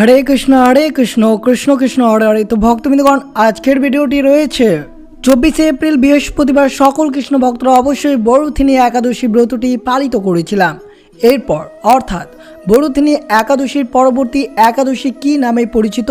হরে কৃষ্ণ হরে কৃষ্ণ কৃষ্ণ কৃষ্ণ, হরে হরে। তো ভক্তবৃন্দগণ, আজকের ভিডিওটি রয়েছে চব্বিশে এপ্রিল, বৃহস্পতিবার সকল কৃষ্ণ ভক্তরা অবশ্যই বড়ুথিনী একাদশী ব্রতটি পালিত করেছিলাম। এরপর, অর্থাৎ বড়ুথিনী একাদশীর পরবর্তী একাদশী কি নামে পরিচিত,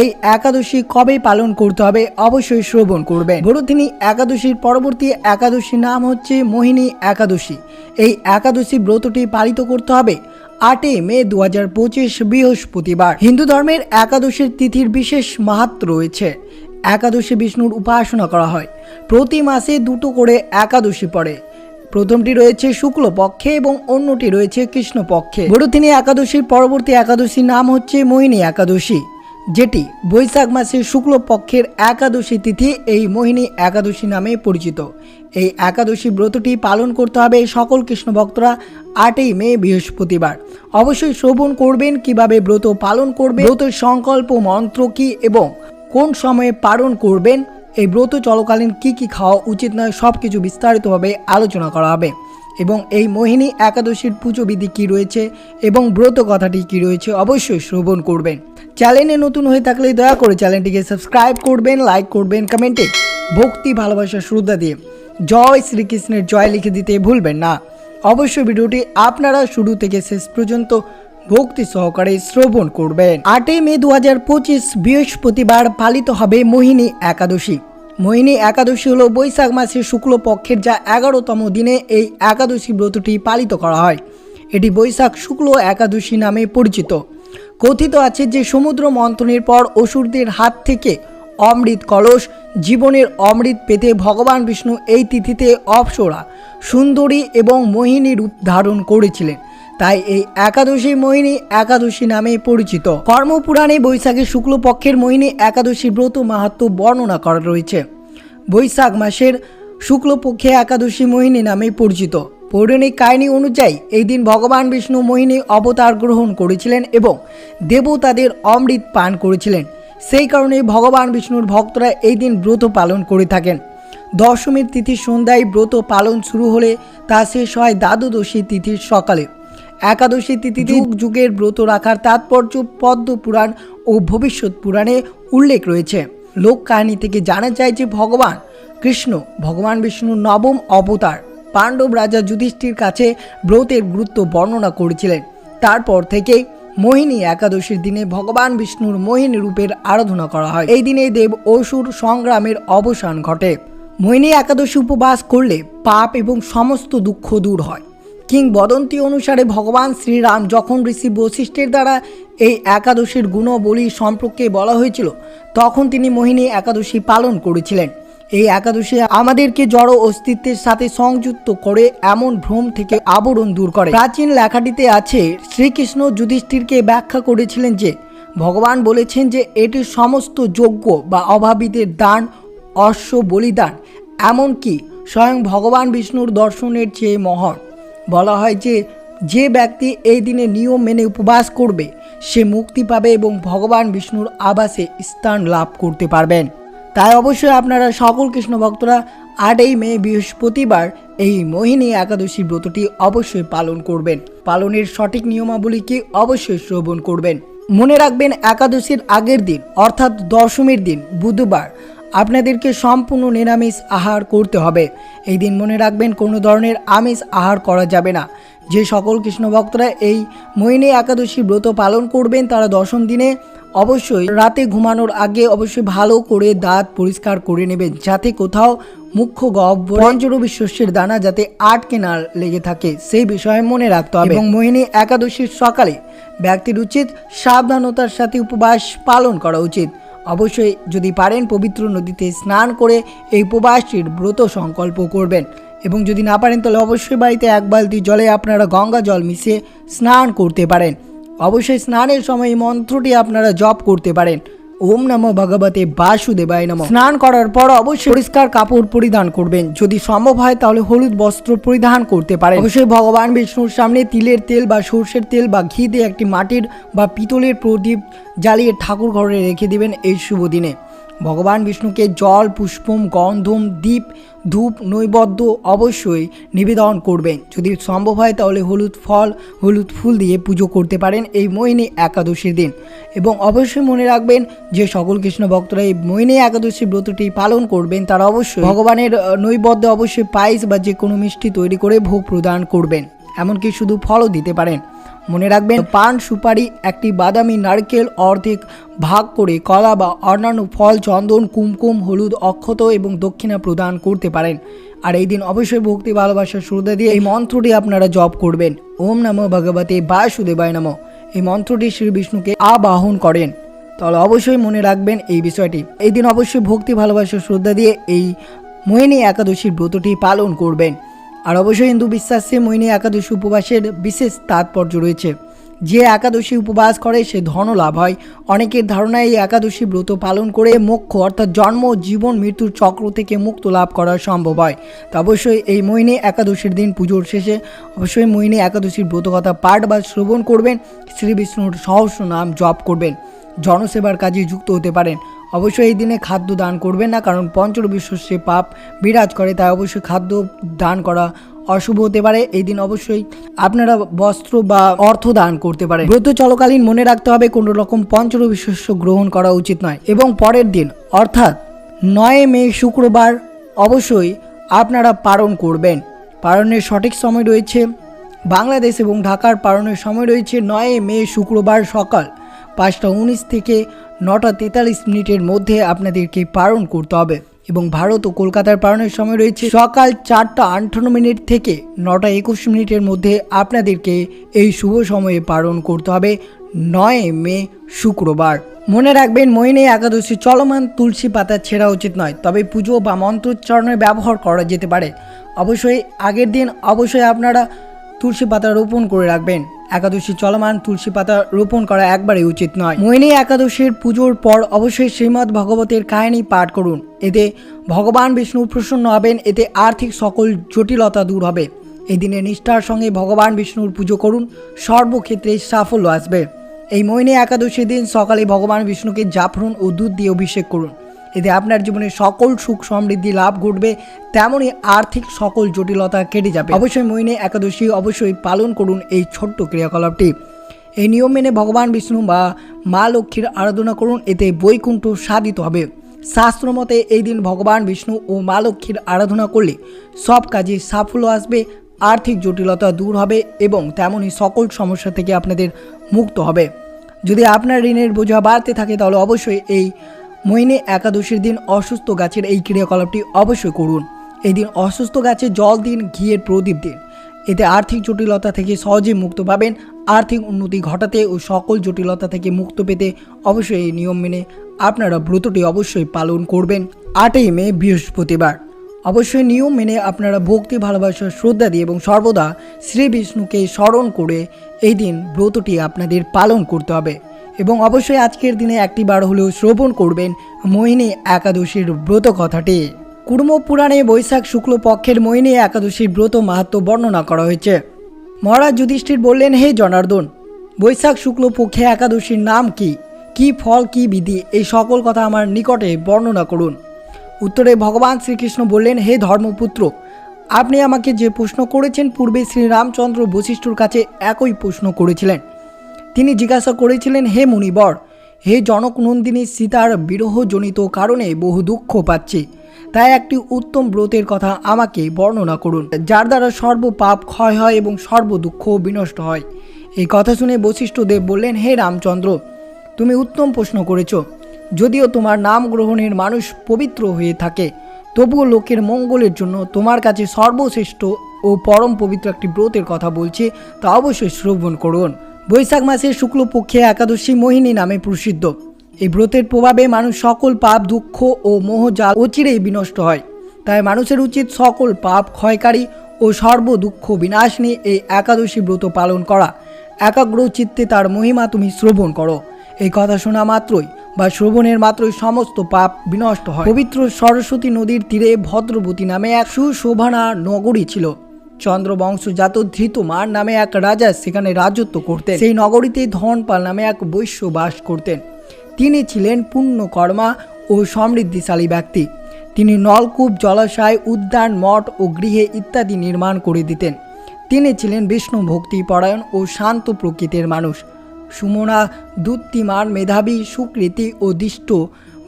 এই একাদশী কবে পালন করতে হবে অবশ্যই শ্রবণ করবেন। বড়ুথিনী একাদশীর পরবর্তী একাদশী নাম হচ্ছে মোহিনী একাদশী। এই একাদশী ব্রতটি পালিত করতে হবে আটই মে দু হাজার পঁচিশ বৃহস্পতিবার। হিন্দু ধর্মের একাদশীর তিথির বিশেষ মাহাত্ম রয়েছে। একাদশী বিষ্ণুর উপাসনা করা হয়। প্রতি মাসে দুটো করে একাদশী পড়ে। প্রথমটি রয়েছে শুক্লপক্ষে এবং অন্যটি রয়েছে কৃষ্ণপক্ষে। পক্ষে বড়ুথিনী একাদশীর পরবর্তী একাদশীর নাম হচ্ছে মোহিনী একাদশী। যেটি বৈশাখ মাসের শুক্ল পক্ষের একাদশী তিথি এই মোহিনী একাদশী নামে পরিচিত। এই একাদশী ব্রতটি পালন করতে হবে সকল কৃষ্ণ ভক্তরা আটই মে বৃহস্পতিবার। অবশ্যই শ্রবণ করবেন, কীভাবে ব্রত পালন করবে ব্রতের সংকল্প, মন্ত্র কি এবং কোন সময়ে পালন করবেন, এই ব্রত চলকালীন কি কি খাওয়া উচিত নয় সব কিছু বিস্তারিতভাবে আলোচনা করা হবে। এবং এই মোহিনী একাদশীর পুজো বিধি কী রয়েছে এবং ব্রত কথাটি কী রয়েছে অবশ্যই শ্রবণ করবেন। চ্যানেলে নতুন হয়ে থাকলে দয়া করে চ্যানেলটিকে সাবস্ক্রাইব করবেন লাইক করবেন কমেন্টে ভক্তি, ভালোবাসা, শ্রদ্ধা দিয়ে জয় শ্রীকৃষ্ণের জয় লিখে দিতে ভুলবেন না। অবশ্যই ভিডিওটি আপনারা শুরু থেকে শেষ পর্যন্ত ভক্তি সহকারে শ্রবণ করবেন। আটই মে দু হাজার পঁচিশ বৃহস্পতিবার পালিত হবে মোহিনী একাদশী। মোহিনী একাদশী হলো বৈশাখ মাসের শুক্ল পক্ষের যা এগারোতম দিনে এই একাদশী ব্রতটি পালিত করা হয়। এটি বৈশাখ শুক্ল একাদশী নামে পরিচিত। কথিত আছে যে সমুদ্র মন্থনের পর অসুরদের হাত থেকে অমৃত কলস, জীবনের অমৃত পেতে ভগবান বিষ্ণু এই তিথিতে অপসরা, সুন্দরী এবং মোহিনী রূপ ধারণ করেছিলেন। তাই এই একাদশী মোহিনী একাদশী নামে পরিচিত। কর্মপুরাণে বৈশাখের শুক্লপক্ষের মোহিনী একাদশী ব্রত মাহাত্ম বর্ণনা করা রয়েছে। বৈশাখ মাসের শুক্লপক্ষে একাদশী মোহিনী নামে পরিচিত। পৌরাণিক কাহিনী অনুযায়ী এই দিন ভগবান বিষ্ণু মোহিনী অবতার গ্রহণ করেছিলেন এবং দেবতাদের অমৃত পান করেছিলেন। সেই কারণে ভগবান বিষ্ণুর ভক্তরা এই দিন ব্রত পালন করে থাকেন। দশমীর তিথির সন্ধ্যায় ব্রত পালন শুরু হলে তা শেষ হয় দ্বাদশী তিথির সকালে। একাদশী তিথিতে যুগ যুগের ব্রত রাখার তাৎপর্য পদ্ম পুরাণ ও ভবিষ্যৎ পুরাণে উল্লেখ রয়েছে। লোক কাহিনী থেকে জানা যায় যে ভগবান কৃষ্ণ ভগবান বিষ্ণুর নবম অবতার। পাণ্ডব রাজা যুধিষ্ঠির কাছে ব্রতের গুরুত্ব বর্ণনা করেছিলেন। তারপর থেকেই মোহিনী একাদশীর দিনে ভগবান বিষ্ণুর মোহিনী রূপের আরাধনা করা হয়। এই দিনে দেব অসুর সংগ্রামের অবসান ঘটে। মোহিনী একাদশী উপবাস করলে পাপ এবং সমস্ত দুঃখ দূর হয়। কিংবদন্তি অনুসারে ভগবান শ্রীরাম যখন ঋষি বৈশিষ্ট্যের দ্বারা এই একাদশীর গুণবলী সম্পর্কে বলা হয়েছিল, তখন তিনি মোহিনী একাদশী পালন করেছিলেন। এই একাদশী আমাদেরকে জড় অস্তিত্বের সাথে সংযুক্ত করে এমন ভ্রম থেকে আবরণ দূর করে। প্রাচীন লেখাটিতে আছে, শ্রীকৃষ্ণ যুধিষ্ঠিরকে ব্যাখ্যা করেছিলেন যে, ভগবান বলেছেন যে, এটি সমস্ত যোগ্য বা অভাবীদের দান, অশ্ব বলিদান, এমনকি স্বয়ং ভগবান বিষ্ণুর দর্শনের চেয়ে মহৎ। বলা হয় যে যে ব্যক্তি এই দিনে নিয়ম মেনে উপবাস করবে, সে মুক্তি পাবে এবং ভগবান বিষ্ণুর আবাসে স্থান লাভ করতে পারবেন। তাই অবশ্যই আপনারা সকল কৃষ্ণ ভক্তরা আটই মে বৃহস্পতিবার এই মোহিনী একাদশী ব্রতটি অবশ্যই পালন করবেন। পালনের সঠিক নিয়মাবলীকে অবশ্যই শ্রবণ করবেন। মনে রাখবেন একাদশীর আগের দিন, অর্থাৎ দশমীর দিন, বুধবার, আপনাদেরকে সম্পূর্ণ নিরামিষ আহার করতে হবে। এই দিন মনে রাখবেন কোনো ধরনের আমিষ আহার করা যাবে না। যে সকল কৃষ্ণ ভক্তরা এই মোহিনী একাদশী ব্রত পালন করবেন, তারা দশম দিনে অবশ্যই রাতে ঘুমানোর আগে অবশ্যই ভালো করে দাঁত পরিষ্কার করে নেবেন, যাতে কোথাও মুখ্য গহ্বর পঞ্চরবি শস্যের দানা যাতে আটকে না লেগে থাকে, সেই বিষয়ে মনে রাখতে হবে। এবং মোহিনী একাদশীর সকালে ব্যক্তির উচিত সাবধানতার সাথে উপবাস পালন করা উচিত। অবশ্যই যদি পারেন পবিত্র নদীতে স্নান করে এই উপবাসটির ব্রত সংকল্প করবেন। এবং যদি না পারেন, তাহলে অবশ্যই বাড়িতে এক বালতি জলে আপনারা গঙ্গা জল মিশিয়ে স্নান করতে পারেন। অবশ্যই স্নানের সময় এই মন্ত্রটি আপনারা জপ করতে পারেন। ওম নমো ভগবতে বাসুদেবায় নম। স্নান করার পর অবশ্যই পরিষ্কার কাপড় পরিধান করবেন। যদি সম্ভব হয়, তাহলে হলুদ বস্ত্র পরিধান করতে পারেন। অবশ্যই ভগবান বিষ্ণুর সামনে তিলের তেল বা সর্ষের তেল বা ঘি দিয়ে একটি মাটির বা পিতলের প্রদীপ জ্বালিয়ে ঠাকুর ঘরে রেখে দিবেন এই শুভ দিনে। ভগবান বিষ্ণুকে জল, পুষ্পম, গন্ধম দ্বীপ ধূপ, নৈবদ্য অবশ্যই নিবেদন করবেন। যদি সম্ভব হয় তাহলে হলুদ ফল, হলুদ ফুল দিয়ে পুজো করতে পারেন এই মোহিনী একাদশীর দিন। এবং অবশ্যই মনে রাখবেন যে সকল কৃষ্ণ ভক্তরা এই মোহিনী একাদশী ব্রতটি পালন করবেন, তারা অবশ্যই ভগবানের নৈবদ্য অবশ্যই পায়েস বা যে কোনো মিষ্টি তৈরি করে ভোগ প্রদান করবেন। এমনকি শুধু ফলও দিতে পারেন। মনে রাখবেন, পান সুপারি একটি বাদামি নারকেল অর্ধেক ভাগ করে কলা বা অন্যান্য ফল, চন্দন, কুমকুম, হলুদ, অক্ষত এবং দক্ষিণা প্রদান করতে পারেন। আর এই দিন অবশ্যই ভক্তি, ভালোবাসার শ্রদ্ধা দিয়ে এই মন্ত্রটি আপনারা জপ করবেন। ওম নমো ভগবতে বাসুদেবায় নমঃ। এই মন্ত্রটি শ্রী বিষ্ণুকে আবাহন করেন। তাহলে অবশ্যই মনে রাখবেন এই বিষয়টি। এই দিন অবশ্যই ভক্তি, ভালোবাসার শ্রদ্ধা দিয়ে এই মোহিনী একাদশীর ব্রতটি পালন করবেন। আর অবশ্যই হিন্দু বিশ্বাসে মোহিনী একাদশী উপবাসের বিশেষ তাৎপর্য রয়েছে। যে একাদশী উপবাস করে, সে ধন লাভ হয়। অনেকের ধারণা এই একাদশী ব্রত পালন করে মোক্ষ, অর্থাৎ জন্ম, জীবন, মৃত্যুর চক্র থেকে মুক্ত লাভ করা সম্ভব হয়। তো অবশ্যই এই মোহিনী একাদশীর দিন পুজোর শেষে অবশ্যই মোহিনী একাদশীর ব্রতকথা পাঠ বা শ্রবণ করবেন। শ্রী বিষ্ণুর সহস্র নাম জপ করবেন। জনসেবার কাজে যুক্ত হতে পারেন। অবশ্যই এই দিনে খাদ্য দান করবেন না, কারণ পঞ্চরবি শস্যে পাপ বিরাজ করে, তাই অবশ্যই খাদ্য দান করা অশুভ হতে পারে। এই দিন অবশ্যই আপনারা বস্ত্র বা অর্থ দান করতে পারেন। ব্রত চলকালীন মনে রাখতে হবে, কোনো রকম পঞ্চরবি শস্য গ্রহণ করা উচিত নয়। এবং পরের দিন, অর্থাৎ নয় মে শুক্রবার, অবশ্যই আপনারা পালন করবেন। পালনের সঠিক সময় রয়েছে বাংলাদেশ এবং ঢাকার পালনের সময় রয়েছে নয় মে শুক্রবার সকাল পাঁচটা উনিশ থেকে নটা তেতাল্লিশ মিনিটের মধ্যে আপনাদেরকে পালন করতে হবে এবং ভারত ও কলকাতার পালনের সময় রয়েছে সকাল চারটা আটান্ন মিনিট থেকে নটা একুশ মিনিটের মধ্যে আপনাদেরকে এই শুভ সময়ে পালন করতে হবে নয় মে শুক্রবার। মনে রাখবেন মোহিনী একাদশী চলমান তুলসী পাতা ছেঁড়া উচিত নয়, তবে পুজো বা মন্ত্রোচ্চারণে ব্যবহার করা যেতে পারে। অবশ্যই আগের দিন অবশ্যই আপনারা তুলসী পাতা রোপণ করে রাখবেন। একাদশী চলমান, তুলসী পাতা রোপণ করা একবারেই উচিত নয়। মোহিনী একাদশীর পুজোর পর অবশ্যই শ্রীমদ্ ভগবতের কাহিনী পাঠ করুন। এতে ভগবান বিষ্ণু প্রসন্ন হবেন, এতে আর্থিক সকল জটিলতা দূর হবে। এই দিনে নিষ্ঠার সঙ্গে ভগবান বিষ্ণুর পুজো করুন, সর্বক্ষেত্রে সাফল্য আসবে। এই মোহিনী একাদশীর দিন সকালে ভগবান বিষ্ণুকে জাফরন ও দুধ দিয়ে অভিষেক করুন। এতে আপনার জীবনে সকল সুখ সমৃদ্ধি লাভ ঘটবে, তেমনই আর্থিক সকল জটিলতা কেটে যাবে। অবশ্যই মোহিনী একাদশী অবশ্যই পালন করুন এই ছোট্ট ক্রিয়াকলাপটি। এই নিয়ম মেনে ভগবান বিষ্ণু বা মা লক্ষ্মীর আরাধনা করুন, এতে বৈকুণ্ঠ সাধিত হবে। শাস্ত্র মতে এই দিন ভগবান বিষ্ণু ও মা লক্ষ্মীর আরাধনা করলে সব কাজে সাফল্য আসবে, আর্থিক জটিলতা দূর হবে এবং তেমনই সকল সমস্যা থেকে আপনাদের মুক্ত হবে। যদি আপনার ঋণের বোঝা বাড়তে থাকে, তাহলে অবশ্যই এই মোহিনী একাদশীর দিন অসুস্থ গাছের এই ক্রিয়াকলাপটি অবশ্যই করুন। এই দিন অসুস্থ গাছে জল দিন, ঘিয়ের প্রদীপ দিন। এতে আর্থিক জটিলতা থেকে সহজে মুক্ত পাবেন। আর্থিক উন্নতি ঘটাতে ও সকল জটিলতা থেকে মুক্ত পেতে অবশ্যই এই নিয়ম মেনে আপনারা ব্রতটি অবশ্যই পালন করবেন। আটই মে, বৃহস্পতিবার। অবশ্যই নিয়ম মেনে আপনারা ভক্তি, ভালোবাসা, শ্রদ্ধা দিয়ে এবং সর্বদা শ্রী বিষ্ণুকে স্মরণ করে এই দিন ব্রতটি আপনাদের পালন করতে হবে। এবং অবশ্যই আজকের দিনে একটি বার হলেও শ্রবণ করবেন মোহিনী একাদশীর ব্রত কথাটি। কুর্ম পুরাণে বৈশাখ শুক্ল পক্ষের মোহিনী একাদশীর ব্রত মাহাত্ম বর্ণনা করা হয়েছে। মহারাজ যুধিষ্ঠির বললেন, হে জনার্দন, বৈশাখ শুক্ল পক্ষে একাদশীর নাম কি? কি ফল, কি বিধি? এই সকল কথা আমার নিকটে বর্ণনা করুন। উত্তরে ভগবান শ্রীকৃষ্ণ বললেন, হে ধর্মপুত্র, আপনি আমাকে যে প্রশ্ন করেছেন, পূর্বে শ্রীরামচন্দ্র বশিষ্ঠর কাছে একই প্রশ্ন করেছিলেন। তিনি জিজ্ঞাসা করেছিলেন, হে মুনিবর, হে জনক নন্দিনী সীতার বিরহজনিত কারণে বহু দুঃখ পাচ্ছে। তাই একটি উত্তম ব্রতের কথা আমাকে বর্ণনা করুন, যার দ্বারা সর্ব পাপ ক্ষয় হয় এবং সর্ব দুঃখ বিনষ্ট হয়। এই কথা শুনে বশিষ্ঠ দেব বললেন, হে রামচন্দ্র, তুমি উত্তম প্রশ্ন করেছ। যদিও তোমার নাম গ্রহণের মানুষ পবিত্র হয়ে থাকে, তবুও লোকের মঙ্গলের জন্য তোমার কাছে সর্বশ্রেষ্ঠ ও পরম পবিত্র একটি ব্রতের কথা বলছে, তা অবশ্যই শ্রবণ করুন। বৈশাখ মাসের শুক্লপক্ষে একাদশী মোহিনী নামে প্রসিদ্ধ। এই ব্রতের প্রভাবে মানুষ সকল পাপ, দুঃখ ও মোহজাল অচিরেই বিনষ্ট হয়। তাই মানুষের উচিত সকল পাপ, ক্ষয়কারী ও সর্ব দুঃখ বিনাশ নিয়ে এই একাদশী ব্রত পালন করা। একাগ্র চিত্তে তার মহিমা তুমি শ্রবণ করো। এই কথা শোনা মাত্রই বা শ্রবণের মাত্রই সমস্ত পাপ বিনষ্ট হয়। পবিত্র সরস্বতী নদীর তীরে ভদ্রবতী নামে এক সুশোভনা নগরী ছিল। চন্দ্রবংশজাত ধৃতমার নামে এক রাজা সেখানে রাজত্ব করতেন। সেই নগরীতে ধনপাল নামে এক বৈশ্য বাস করতেন। তিনি ছিলেন পুণ্যকর্মা ও সমৃদ্ধিশালী ব্যক্তি। তিনি নলকূপ, জলাশয়, উদ্যান, মঠ ও গৃহে ইত্যাদি নির্মাণ করে দিতেন। তিনি ছিলেন বিষ্ণু ভক্তি পরায়ণ ও শান্ত প্রকৃতির মানুষ। সুমনা দুত্তিমান মেধাবী, সুকৃতি ও দিষ্ট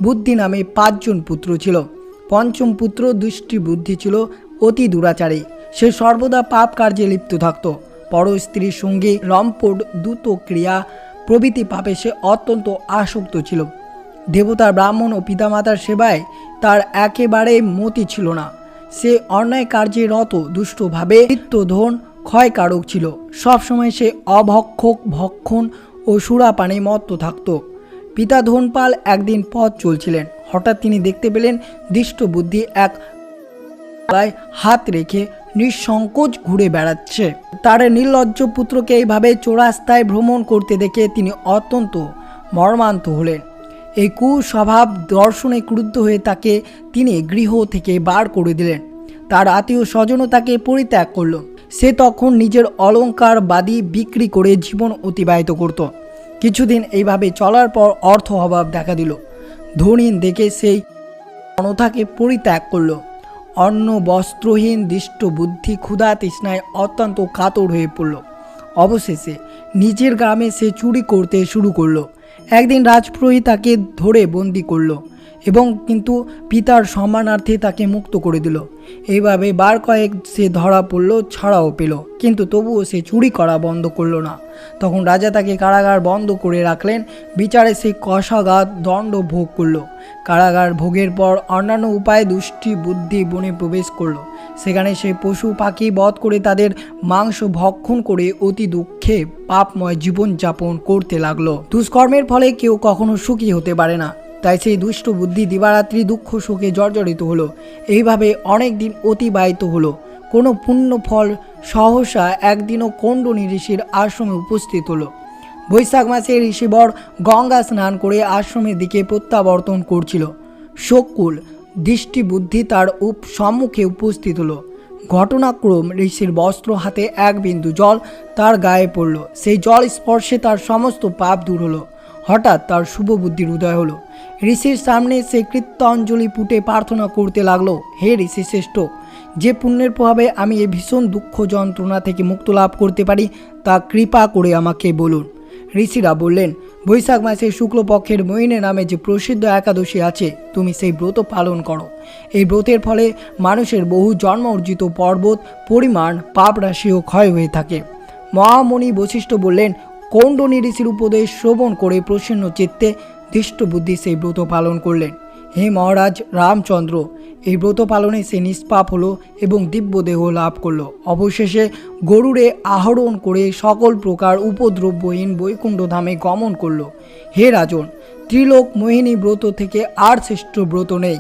বুদ্ধি নামে পাঁচজন পুত্র ছিল। পঞ্চম পুত্র দুষ্টি বুদ্ধি ছিল, অতি দুরাচারী। সে সর্বদা পাপ কার্যে লিপ্ত থাকত। পর স্ত্রীর সঙ্গে লম্পট দ্রুত ক্রিয়া, প্রভৃতি পাপে সে অত্যন্ত আসক্ত ছিল। দেবতার ব্রাহ্মণ ও পিতামাতার সেবায় তার একেবারে মতি ছিল না। সে অন্যায় কার্যে রত, দুষ্টভাবে ধন ক্ষয়কারক ছিল। সবসময় সে অভক্ষক, ভক্ষণ ও সুরাপানে মত্ত থাকত। পিতা ধনপাল একদিন পথ চলছিলেন। হঠাৎ তিনি দেখতে পেলেন দৃষ্ট বুদ্ধি এক হাত রেখে নিঃসংকোচ ঘুরে বেড়াচ্ছে। তার নির্লজ্জ পুত্রকে এইভাবে চোরাস্তায় ভ্রমণ করতে দেখে তিনি অত্যন্ত মর্মান্ত হলেন। এই কুস্বভাব দর্শনে ক্রুদ্ধ হয়ে তাকে তিনি গৃহ থেকে বার করে দিলেন। তার আত্মীয় স্বজনও তাকে পরিত্যাগ করল। সে তখন নিজের অলংকার বাদি বিক্রি করে জীবন অতিবাহিত করত। কিছুদিন এইভাবে চলার পর অর্থ অভাব দেখা দিল। ধনীন দেখে সেই অনথাকে পরিত্যাগ করল। অন্ন, বস্ত্রহীন, দৃষ্ট বুদ্ধি, ক্ষুধা তৃষ্ণায় অত্যন্ত কাতর হয়ে পড়ল। অবশেষে নিজের গ্রামে সে চুরি করতে শুরু করল। একদিন রাজপুরোহিত তাকে ধরে বন্দি করল। এবং কিন্তু পিতার সম্মানার্থে তাকে মুক্ত করে দিল। এইভাবে বার কয়েক সে ধরা পড়ল, ছাড়াও পেল। কিন্তু তবুও সে চুরি করা বন্ধ করল না। তখন রাজা তাকে কারাগার বন্ধ করে রাখলেন। বিচারে সে কষাঘাত, দণ্ড ভোগ করল। কারাগার ভোগের পর অন্যান্য উপায়ে দুষ্টি বুদ্ধি বনে প্রবেশ করল। সেখানে সে পশু পাখি বধ করে তাদের মাংস ভক্ষণ করে অতি দুঃখে পাপময় জীবনযাপন করতে লাগল। দুষ্কর্মের ফলে কেউ কখনো সুখী হতে পারে না। তাই সেই দুষ্ট বুদ্ধি দিবারাত্রি দুঃখ শোকে জর্জরিত হলো। এইভাবে অনেক দিন অতিবাহিত হলো। কোনো পুণ্য ফল সহসা একদিনও কণ্ডনী ঋষির আশ্রমে উপস্থিত হলো। বৈশাখ মাসে ঋষিবর গঙ্গা স্নান করে আশ্রমের দিকে প্রত্যাবর্তন করছিল। শোককুল দৃষ্টি বুদ্ধি তার উপ সম্মুখে উপস্থিত হলো। ঘটনাক্রম ঋষির বস্ত্র হাতে এক বিন্দু জল তার গায়ে পড়ল। সেই জল স্পর্শে তার সমস্ত পাপ দূর হলো। হঠাৎ তার শুভ বুদ্ধির উদয় হলো। ঋষির সামনে সে কৃত্যাঞ্জলি পুটে প্রার্থনা করতে লাগল, হে ঋষি শ্রেষ্ঠ, যে পুণ্যের প্রভাবে আমি এই ভীষণ দুঃখ যন্ত্রণা থেকে মুক্ত লাভ করতে পারি, তা কৃপা করে আমাকে বলুন। ঋষিরা বললেন, বৈশাখ মাসের শুক্লপক্ষের মহিনে নামে যে প্রসিদ্ধ একাদশী আছে, তুমি সেই ব্রত পালন করো। এই ব্রতের ফলে মানুষের বহু জন্ম অর্জিত পর্বত, পরিমাণ, পাপ রাশিও ক্ষয় হয়ে থাকে। মহামণি বশিষ্ঠ বললেন কৌণ্ডনী ঋষির উপদেশ শ্রবণ করে প্রসন্ন চিত্তে বুদ্ধি সেই ব্রত পালন করলেন। হে মহারাজ, রামচন্দ্র, এই ব্রত পালনে সে নিষ্পাপ হলো এবং দিব্য দেহ লাভ করল। অবশেষে গরুড়ে আহরণ করে সকল প্রকার উপদ্রব্যহীন বৈকুণ্ঠ ধামে গমন করল। হে রাজন, ত্রিলোক মোহিনী ব্রত থেকে আর শ্রেষ্ঠ ব্রত নেই।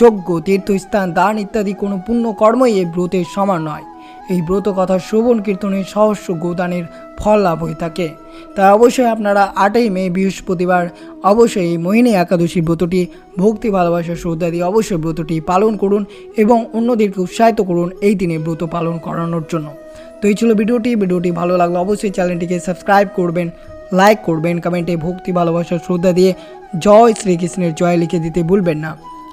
যজ্ঞ, তীর্থস্থান, দান ইত্যাদি কোনো পুণ্য কর্মই এই ব্রতের সমান নয়। এই ব্রত কথা শ্রবণ কীর্তনের সহস্র গোদানের ফল লাভ হয়ে থাকে। তাই অবশ্যই আপনারা আটই মে, বৃহস্পতিবার অবশ্যই এই মোহিনী একাদশী ব্রতটি ভক্তি, ভালোবাসা, শ্রদ্ধা দিয়ে অবশ্যই ব্রতটি পালন করুন এবং অন্যদেরকে উৎসাহিত করুন এই দিনে ব্রত পালন করানোর জন্য। তো এই ছিল ভিডিওটি। ভিডিওটি ভালো লাগল অবশ্যই চ্যানেলটিকে সাবস্ক্রাইব করবেন, লাইক করবেন, কমেন্টে ভক্তি, ভালোবাসা, শ্রদ্ধা দিয়ে জয় শ্রীকৃষ্ণের জয় লিখে দিতে ভুলবেন না।